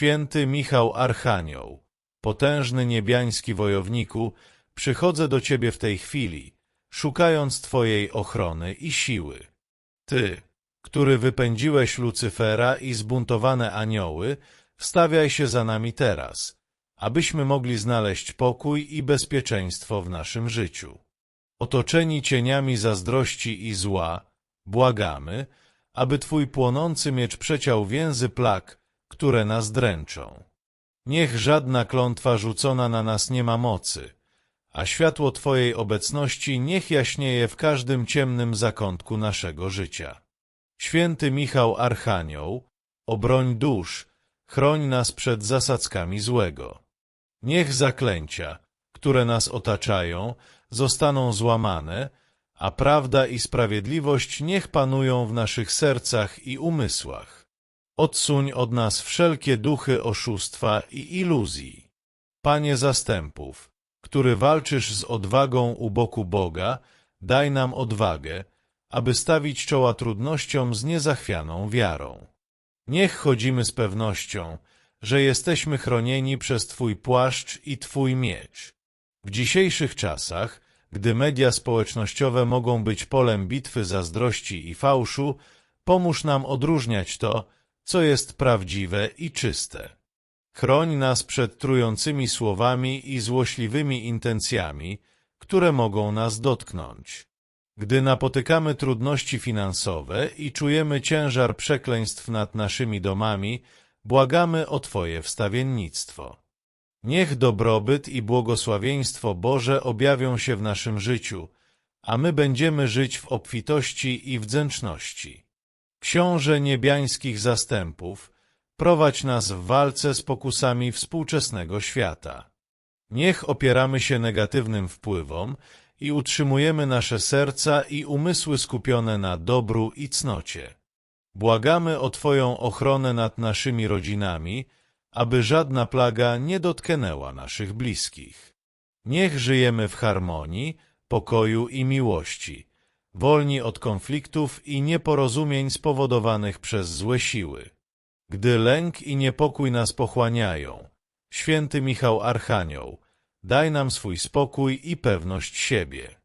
Święty Michał Archanioł, potężny niebiański wojowniku, przychodzę do Ciebie w tej chwili, szukając Twojej ochrony i siły. Ty, który wypędziłeś Lucyfera i zbuntowane anioły, wstawiaj się za nami teraz, abyśmy mogli znaleźć pokój i bezpieczeństwo w naszym życiu. Otoczeni cieniami zazdrości i zła, błagamy, aby Twój płonący miecz przeciął więzy plag, które nas dręczą. Niech żadna klątwa rzucona na nas nie ma mocy, a światło Twojej obecności niech jaśnieje w każdym ciemnym zakątku naszego życia. Święty Michał Archanioł, obroń dusz, chroń nas przed zasadzkami złego. Niech zaklęcia, które nas otaczają, zostaną złamane, a prawda i sprawiedliwość niech panują w naszych sercach i umysłach. Odsuń od nas wszelkie duchy oszustwa i iluzji. Panie zastępów, który walczysz z odwagą u boku Boga, daj nam odwagę, aby stawić czoła trudnościom z niezachwianą wiarą. Niech chodzimy z pewnością, że jesteśmy chronieni przez Twój płaszcz i Twój miecz. W dzisiejszych czasach, gdy media społecznościowe mogą być polem bitwy zazdrości i fałszu, pomóż nam odróżniać to, co jest prawdziwe i czyste. Chroń nas przed trującymi słowami i złośliwymi intencjami, które mogą nas dotknąć. Gdy napotykamy trudności finansowe i czujemy ciężar przekleństw nad naszymi domami, błagamy o Twoje wstawiennictwo. Niech dobrobyt i błogosławieństwo Boże objawią się w naszym życiu, a my będziemy żyć w obfitości i wdzięczności. Książę niebiańskich zastępów, prowadź nas w walce z pokusami współczesnego świata. Niech opieramy się negatywnym wpływom i utrzymujemy nasze serca i umysły skupione na dobru i cnocie. Błagamy o Twoją ochronę nad naszymi rodzinami, aby żadna plaga nie dotknęła naszych bliskich. Niech żyjemy w harmonii, pokoju i miłości, wolni od konfliktów i nieporozumień spowodowanych przez złe siły. Gdy lęk i niepokój nas pochłaniają, święty Michał Archanioł, daj nam swój spokój i pewność siebie.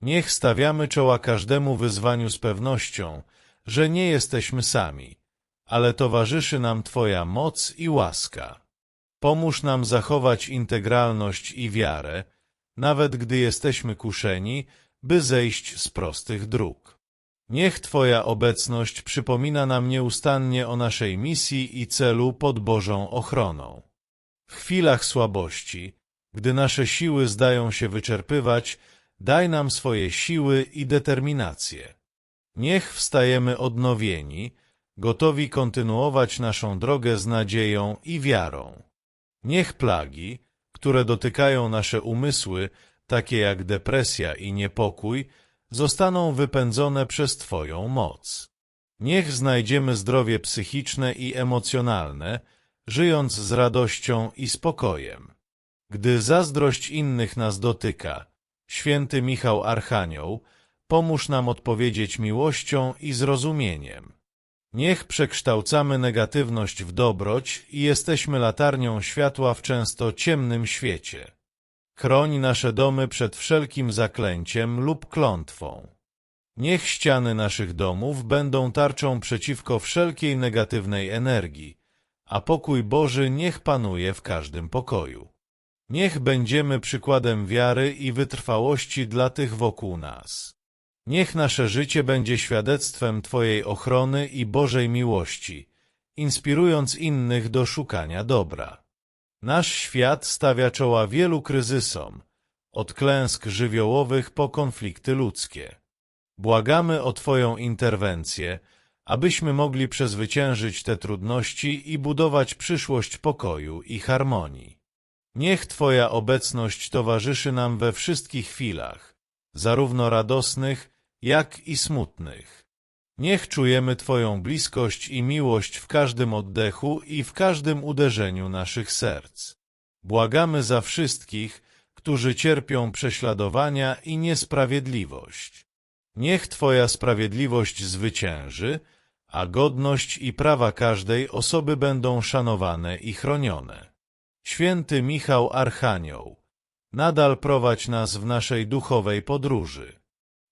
Niech stawiamy czoła każdemu wyzwaniu z pewnością, że nie jesteśmy sami, ale towarzyszy nam Twoja moc i łaska. Pomóż nam zachować integralność i wiarę, nawet gdy jesteśmy kuszeni, by zejść z prostych dróg. Niech Twoja obecność przypomina nam nieustannie o naszej misji i celu pod Bożą ochroną. W chwilach słabości, gdy nasze siły zdają się wyczerpywać, daj nam swoje siły i determinację. Niech wstajemy odnowieni, gotowi kontynuować naszą drogę z nadzieją i wiarą. Niech plagi, które dotykają nasze umysły, takie jak depresja i niepokój, zostaną wypędzone przez Twoją moc. Niech znajdziemy zdrowie psychiczne i emocjonalne, żyjąc z radością i spokojem. Gdy zazdrość innych nas dotyka, święty Michał Archanioł, pomóż nam odpowiedzieć miłością i zrozumieniem. Niech przekształcamy negatywność w dobroć i jesteśmy latarnią światła w często ciemnym świecie. Chroń nasze domy przed wszelkim zaklęciem lub klątwą. Niech ściany naszych domów będą tarczą przeciwko wszelkiej negatywnej energii, a pokój Boży niech panuje w każdym pokoju. Niech będziemy przykładem wiary i wytrwałości dla tych wokół nas. Niech nasze życie będzie świadectwem Twojej ochrony i Bożej miłości, inspirując innych do szukania dobra. Nasz świat stawia czoła wielu kryzysom, od klęsk żywiołowych po konflikty ludzkie. Błagamy o Twoją interwencję, abyśmy mogli przezwyciężyć te trudności i budować przyszłość pokoju i harmonii. Niech Twoja obecność towarzyszy nam we wszystkich chwilach, zarówno radosnych, jak i smutnych. Niech czujemy Twoją bliskość i miłość w każdym oddechu i w każdym uderzeniu naszych serc. Błagamy za wszystkich, którzy cierpią prześladowania i niesprawiedliwość. Niech Twoja sprawiedliwość zwycięży, a godność i prawa każdej osoby będą szanowane i chronione. Święty Michał Archanioł, nadal prowadź nas w naszej duchowej podróży.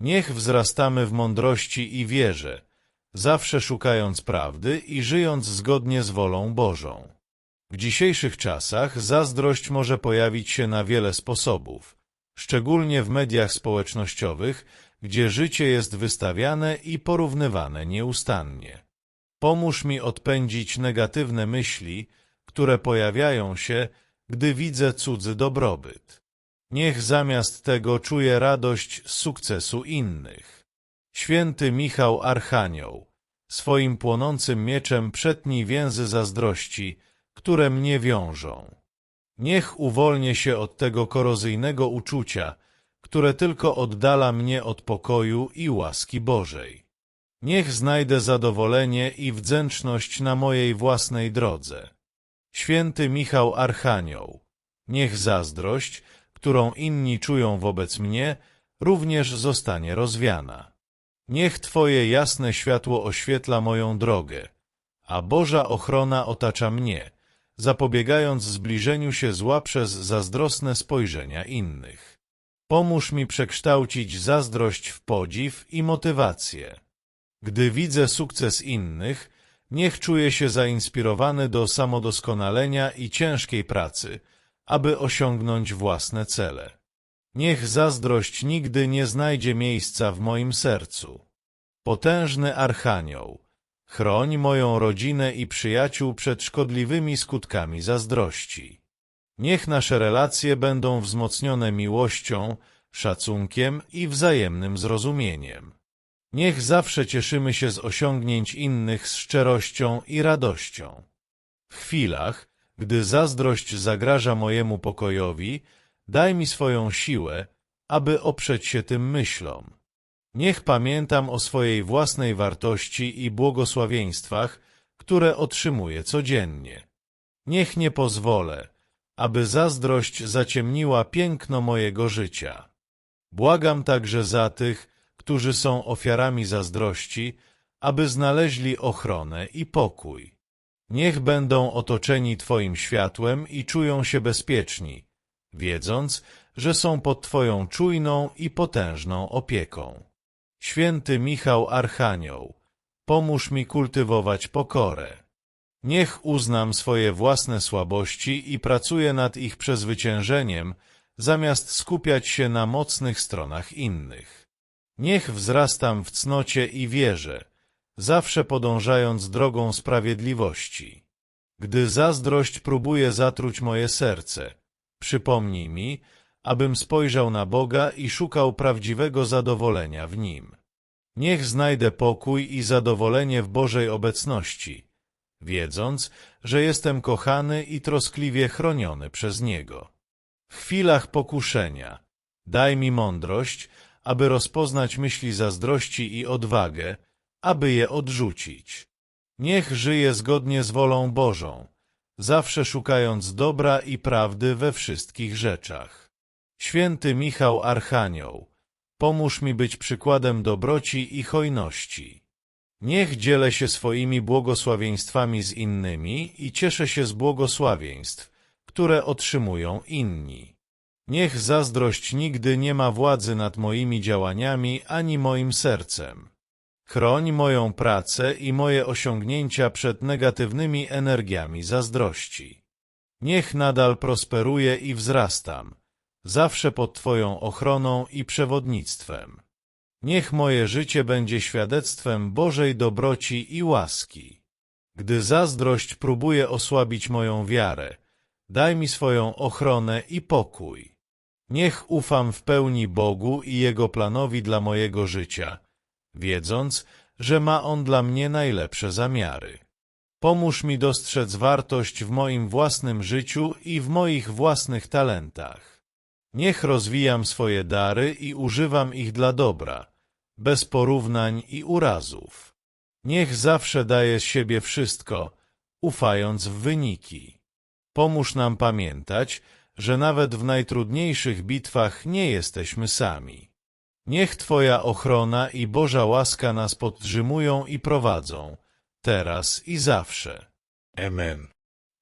Niech wzrastamy w mądrości i wierze, zawsze szukając prawdy i żyjąc zgodnie z wolą Bożą. W dzisiejszych czasach zazdrość może pojawić się na wiele sposobów, szczególnie w mediach społecznościowych, gdzie życie jest wystawiane i porównywane nieustannie. Pomóż mi odpędzić negatywne myśli, które pojawiają się, gdy widzę cudzy dobrobyt. Niech zamiast tego czuję radość z sukcesu innych. Święty Michał Archanioł, swoim płonącym mieczem przetnij więzy zazdrości, które mnie wiążą. Niech uwolnię się od tego korozyjnego uczucia, które tylko oddala mnie od pokoju i łaski Bożej. Niech znajdę zadowolenie i wdzięczność na mojej własnej drodze. Święty Michał Archanioł, niech zazdrość, którą inni czują wobec mnie, również zostanie rozwiana. Niech Twoje jasne światło oświetla moją drogę, a Boża ochrona otacza mnie, zapobiegając zbliżeniu się zła przez zazdrosne spojrzenia innych. Pomóż mi przekształcić zazdrość w podziw i motywację. Gdy widzę sukces innych, niech czuję się zainspirowany do samodoskonalenia i ciężkiej pracy, aby osiągnąć własne cele. Niech zazdrość nigdy nie znajdzie miejsca w moim sercu. Potężny Archanioł, chroń moją rodzinę i przyjaciół przed szkodliwymi skutkami zazdrości. Niech nasze relacje będą wzmocnione miłością, szacunkiem i wzajemnym zrozumieniem. Niech zawsze cieszymy się z osiągnięć innych z szczerością i radością. W chwilach, gdy zazdrość zagraża mojemu pokojowi, daj mi swoją siłę, aby oprzeć się tym myślom. Niech pamiętam o swojej własnej wartości i błogosławieństwach, które otrzymuję codziennie. Niech nie pozwolę, aby zazdrość zaciemniła piękno mojego życia. Błagam także za tych, którzy są ofiarami zazdrości, aby znaleźli ochronę i pokój. Niech będą otoczeni Twoim światłem i czują się bezpieczni, wiedząc, że są pod Twoją czujną i potężną opieką. Święty Michał Archanioł, pomóż mi kultywować pokorę. Niech uznam swoje własne słabości i pracuję nad ich przezwyciężeniem, zamiast skupiać się na mocnych stronach innych. Niech wzrastam w cnocie i wierze, zawsze podążając drogą sprawiedliwości. Gdy zazdrość próbuje zatruć moje serce, przypomnij mi, abym spojrzał na Boga i szukał prawdziwego zadowolenia w Nim. Niech znajdę pokój i zadowolenie w Bożej obecności, wiedząc, że jestem kochany i troskliwie chroniony przez Niego. W chwilach pokuszenia daj mi mądrość, aby rozpoznać myśli zazdrości i odwagę, aby je odrzucić. Niech żyje zgodnie z wolą Bożą, zawsze szukając dobra i prawdy we wszystkich rzeczach. Święty Michał Archanioł, pomóż mi być przykładem dobroci i hojności. Niech dzielę się swoimi błogosławieństwami z innymi i cieszę się z błogosławieństw, które otrzymują inni. Niech zazdrość nigdy nie ma władzy nad moimi działaniami ani moim sercem. Chroń moją pracę i moje osiągnięcia przed negatywnymi energiami zazdrości. Niech nadal prosperuję i wzrastam, zawsze pod Twoją ochroną i przewodnictwem. Niech moje życie będzie świadectwem Bożej dobroci i łaski. Gdy zazdrość próbuje osłabić moją wiarę, daj mi swoją ochronę i pokój. Niech ufam w pełni Bogu i Jego planowi dla mojego życia, wiedząc, że ma On dla mnie najlepsze zamiary. Pomóż mi dostrzec wartość w moim własnym życiu i w moich własnych talentach. Niech rozwijam swoje dary i używam ich dla dobra, bez porównań i urazów. Niech zawsze daję z siebie wszystko, ufając w wyniki. Pomóż nam pamiętać, że nawet w najtrudniejszych bitwach nie jesteśmy sami. Niech Twoja ochrona i Boża łaska nas podtrzymują i prowadzą, teraz i zawsze. Amen.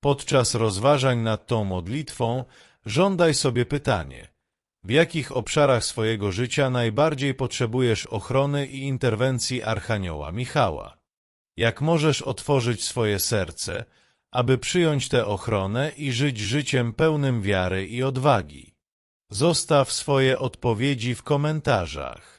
Podczas rozważań nad tą modlitwą żądaj sobie pytanie. W jakich obszarach swojego życia najbardziej potrzebujesz ochrony i interwencji Archanioła Michała? Jak możesz otworzyć swoje serce, aby przyjąć tę ochronę i żyć życiem pełnym wiary i odwagi? Zostaw swoje odpowiedzi w komentarzach.